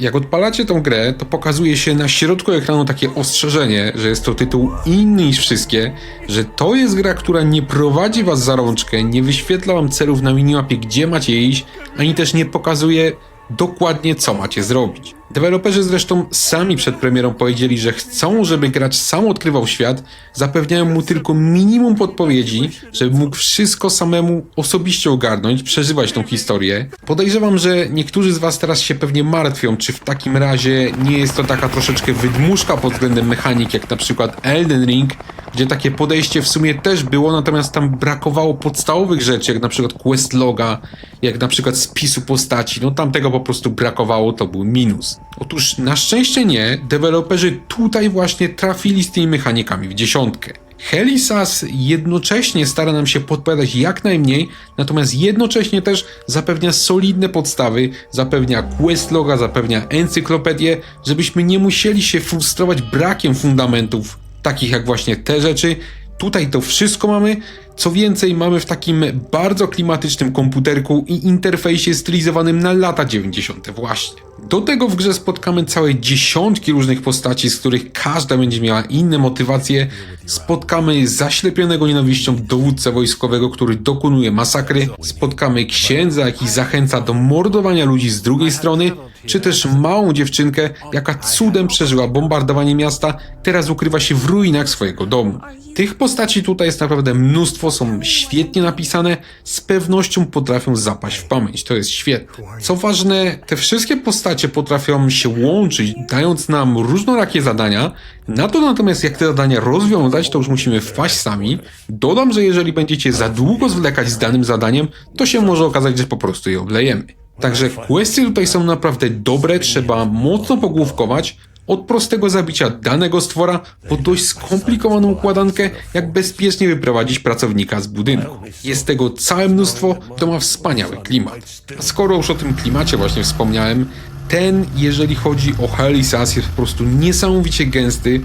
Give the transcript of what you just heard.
Jak odpalacie tą grę, to pokazuje się na środku ekranu takie ostrzeżenie, że jest to tytuł inny niż wszystkie, że to jest gra, która nie prowadzi was za rączkę, nie wyświetla wam celów na minimapie, gdzie macie iść, ani też nie pokazuje dokładnie co macie zrobić. Deweloperzy zresztą sami przed premierą powiedzieli, że chcą, żeby gracz sam odkrywał świat, zapewniają mu tylko minimum podpowiedzi, żeby mógł wszystko samemu osobiście ogarnąć, przeżywać tą historię. Podejrzewam, że niektórzy z was teraz się pewnie martwią, czy w takim razie nie jest to taka troszeczkę wydmuszka pod względem mechanik, jak na przykład Elden Ring, gdzie takie podejście w sumie też było, natomiast tam brakowało podstawowych rzeczy, jak na przykład quest loga, jak na przykład spisu postaci, no tam tego po prostu brakowało, to był minus. Otóż na szczęście nie, deweloperzy tutaj właśnie trafili z tymi mechanikami w dziesiątkę. Helisas jednocześnie stara nam się podpowiadać jak najmniej, natomiast jednocześnie też zapewnia solidne podstawy, zapewnia questloga, zapewnia encyklopedię, żebyśmy nie musieli się frustrować brakiem fundamentów, takich jak właśnie te rzeczy. Tutaj to wszystko mamy. Co więcej, mamy w takim bardzo klimatycznym komputerku i interfejsie stylizowanym na lata 90. właśnie. Do tego w grze spotkamy całe dziesiątki różnych postaci, z których każda będzie miała inne motywacje. Spotkamy zaślepionego nienawiścią dowódcę wojskowego, który dokonuje masakry. Spotkamy księdza, jaki zachęca do mordowania ludzi z drugiej strony, czy też małą dziewczynkę, jaka cudem przeżyła bombardowanie miasta, teraz ukrywa się w ruinach swojego domu. Tych postaci tutaj jest naprawdę mnóstwo, są świetnie napisane, z pewnością potrafią zapaść w pamięć, to jest świetne. Co ważne, te wszystkie postacie potrafią się łączyć, dając nam różnorakie zadania, na to natomiast jak te zadania rozwiązać, to już musimy wpaść sami. Dodam, że jeżeli będziecie za długo zwlekać z danym zadaniem, to się może okazać, że po prostu je oblejemy. Także questy tutaj są naprawdę dobre, trzeba mocno pogłówkować, od prostego zabicia danego stwora po dość skomplikowaną układankę, jak bezpiecznie wyprowadzić pracownika z budynku. Jest tego całe mnóstwo, to ma wspaniały klimat. A skoro już o tym klimacie właśnie wspomniałem, ten, jeżeli chodzi o Helisas, jest po prostu niesamowicie gęsty,